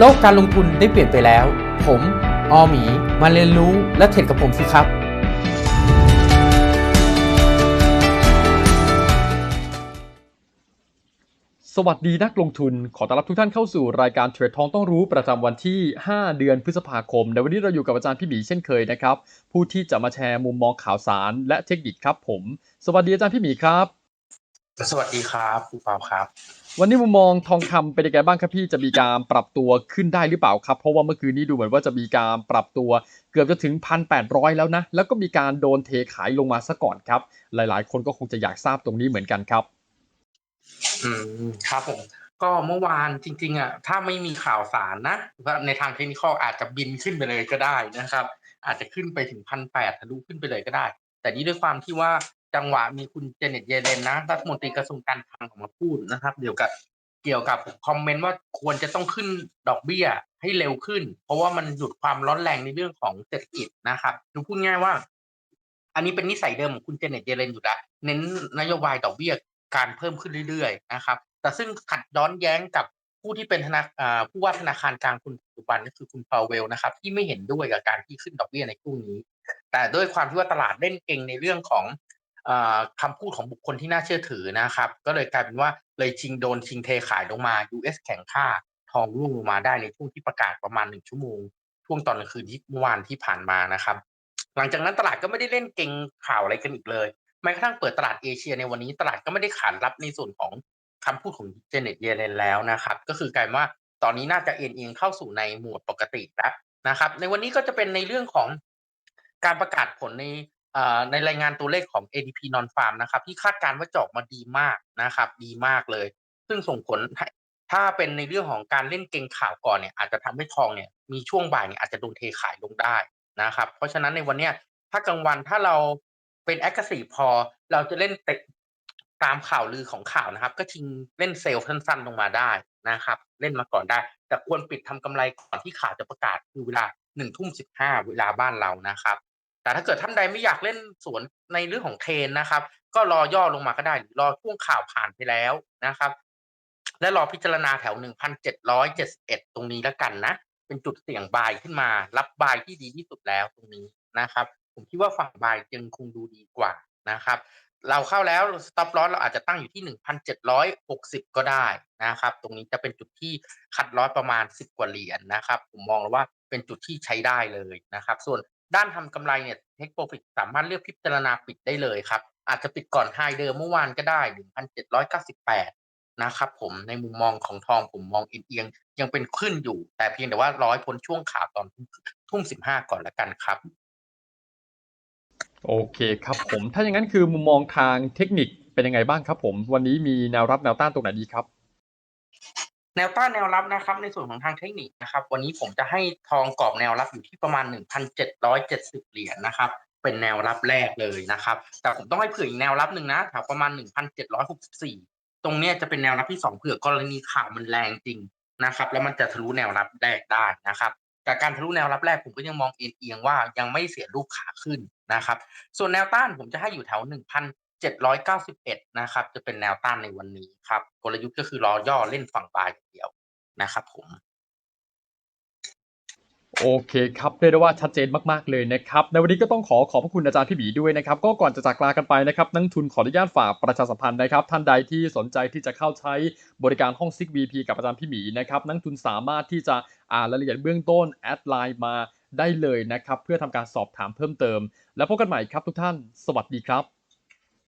โลกการลงทุนได้เปลี่ยนไปแล้ว ผมออหมี มาเรียนรู้และเทรดกับผมสิครับ สวัสดีนักลงทุน ขอต้อนรับทุกท่านเข้าสู่รายการเทรดทองต้องรู้ประจำวันที่ 5 เดือนพฤษภาคม ในวันนี้เราอยู่กับอาจารย์พี่หมีเช่นเคยนะครับ ผู้ที่จะมาแชร์มุมมองข่าวสาร และเทคนิคครับผม สวัสดีอาจารย์พี่หมีครับ สวัสดีครับครูเปาครับ วันนี้มุมมองทองคำเป็นยังไงบ้างครับพี่จะมีการปรับตัวขึ้นได้หรือเปล่าครับ เพราะว่าเมื่อคืนนี้ดูเหมือนว่าจะมีการปรับตัวเกือบจะถึง 1,800 แล้วนะ แล้วก็มีการโดนเทขายลงมาซะก่อนครับ หลายๆ คนก็คงจะอยากทราบตรงนี้เหมือนกันครับ อืมครับผมก็เมื่อวานจริงๆอะถ้าไม่มีข่าวสารนะในทางเทคนิคอาจจะบินขึ้นไปเลยก็ได้นะครับ อาจจะขึ้นไปถึงพันแปดทะลุขึ้นไปเลยก็ได้ แต่นี่ด้วยความที่ว่าจังหวะมีคุณเจเน็ตเยเลนนะรัฐมนตรีกระทรวงการคลังออกมาพูดนะครับ เดี๋ยวกับเกี่ยวกับคอมเมนต์ว่าควรจะต้องขึ้นดอกเบี้ยให้เร็วขึ้น เพราะว่ามันหยุดความร้อนแรงในเรื่องของเศรษฐกิจนะครับดูพูดง่ายว่า อันนี้เป็นนิสัยเดิมของคุณเจเน็ตเยเลนอยู่แล้วเน้นนโยบายดอกเบี้ยการเพิ่มขึ้นเรื่อยๆนะครับ แต่ซึ่งขัดย้อนแย้งกับผู้ที่เป็นธนาอ่าผู้ว่าธนาคารกลางคนปัจจุบันก็คือคุณพาวเวลนะครับ ที่ไม่เห็นด้วยกับการที่ขึ้นดอกเบี้ยในช่วงนี้ แต่ด้วยความที่ว่าตลาดเล่นเก่งในเรื่องของ อาคำพูดของบุคคลที่น่าเชื่อถือนะครับ ก็เลยกลายเป็นว่าเลยชิงโดนชิงเทขายลงมา US แข็งค่า ทองร่วงลงมาได้ในช่วงที่ประกาศประมาณหนึ่งชั่วโมง ช่วงตอนกลางคืนที่เมื่อวานที่ผ่านมานะครับ หลังจากนั้นตลาดก็ไม่ได้เล่นเก่งข่าวอะไรกันอีกเลยแม้กระทั่งเปิดตลาดเอเชียในวันนี้ตลาดก็ไม่ได้ขานรับในส่วนของคำพูดของเจเน็ตเยเลนแล้วนะครับ ก็คือกลายเป็นว่าตอนนี้น่าจะเอ็นเอียงเข้าสู่ในหมวดปกติแล้วนะครับ ในวันนี้ก็จะเป็นในเรื่องของการประกาศผลใน ในรายงานตัวเลขของ ADP non farm นะครับ ที่คาดการณ์ว่าจะอกมาดีมากนะครับ ดีมากเลย ซึ่งส่งผลถ้าเป็นในเรื่องของการเล่นเก่งข่าวก่อนเนี่ยอาจจะทำให้ทองเนี่ยมีช่วงบ่ายเนี่ยอาจจะโดนเทขายลงได้นะครับ เพราะฉะนั้นในวันเนี้ยถ้ากลางวันถ้าเราเป็นแอคทีฟพอ เราจะเล่นเตะตามข่าวลือของข่าวนะครับ ก็ชิงเล่นเซลล์สั้นๆลงมาได้นะครับ เล่นมาก่อนได้ แต่ควรปิดทำกำไรก่อนที่ข่าวจะประกาศคือเวลาหนึ่งทุ่มสิบห้าเวลาบ้านเรานะครับ แต่ถ้าเกิดท่านใดไม่อยากเล่นสวนในเรื่องของเทรนนะครับ ก็รอย่อลงมาก็ได้หรือรอช่วงข่าวผ่านไปแล้วนะครับ และรอพิจารณาแถว1,771ตรงนี้แล้วกันนะ เป็นจุดเสี่ยงบายขึ้นมา รับบายที่ดีที่สุดแล้วตรงนี้นะครับ ผมคิดว่าฝั่งบายยังคงดูดีกว่านะครับเราเข้าแล้ว stop loss เราอาจจะตั้งอยู่ที่ 1,760 ก็ได้นะครับ ตรงนี้จะเป็นจุดที่คัดลอสประมาณ 10 กว่าเหรียญนะครับ ผมมองแล้วว่าเป็นจุดที่ใช้ได้เลยนะครับ ส่วน ด้านทำกำไรเนี่ย take profit สามารถเลือกพิจารณาปิดได้เลยครับ อาจจะปิดก่อนไฮเดิมเมื่อวานก็ได้ 1,798 นะครับผมในมุมมองของทองผมมองเอียงยังเป็นขึ้นอยู่ แต่เพียงแต่ว่าร้อยพ้นช่วงข่าวตอนทุ่มสิบห้าก่อนละกันครับ โอเคครับผมถ้าอย่างนั้นคือมุมมองทางเทคนิคเป็นยังไงบ้างครับผม วันนี้มีแนวรับแนวต้านตรงไหนดีครับ แนวต้านแนวรับนะครับในส่วนของทางเทคนิคนะครับ วันนี้ผมจะให้ทองกรอบแนวรับอยู่ที่ประมาณ 1,770 เหรียญนะครับ เป็นแนวรับแรกเลยนะครับ แต่ผมต้องให้เผื่ออีกแนวรับหนึ่งนะแถวประมาณ 1,764 ตรงเนี้ยจะเป็นแนวรับที่สองเผื่อกรณีข่าวมันแรงจริงนะครับ แล้วมันจะทะลุแนวรับแรกได้นะครับแต่การทะลุแนวรับแรกผมก็ยังมองเอียงว่ายังไม่เสียรูปขาขึ้นนะครับ ส่วนแนวต้านผมจะให้อยู่แถว 791 นะครับ จะเป็นแนวต้านในวันนี้ครับ กลยุทธ์ก็คือรอย่อเล่นฝั่งบายอย่างเดียวนะครับผมโอเคครับเรียกได้ว่าชัดเจนมากๆเลยนะครับในวันนี้ก็ต้องขอขอบพระคุณอาจารย์พี่หมีด้วยนะครับ ก็ก่อนจะจากลากันไปนะครับนักทุนขออนุญาตฝากประชาสัมพันธ์นะครับ ท่านใดที่สนใจที่จะเข้าใช้บริการห้องซิก VP กับอาจารย์พี่หมีนะครับนักทุนสามารถที่จะอ่านรายละเอียดเบื้องต้นแอดไลน์มาได้เลยนะครับ เพื่อทำการสอบถามเพิ่มเติม แล้วพบกันใหม่ครับทุกท่าน สวัสดีครับ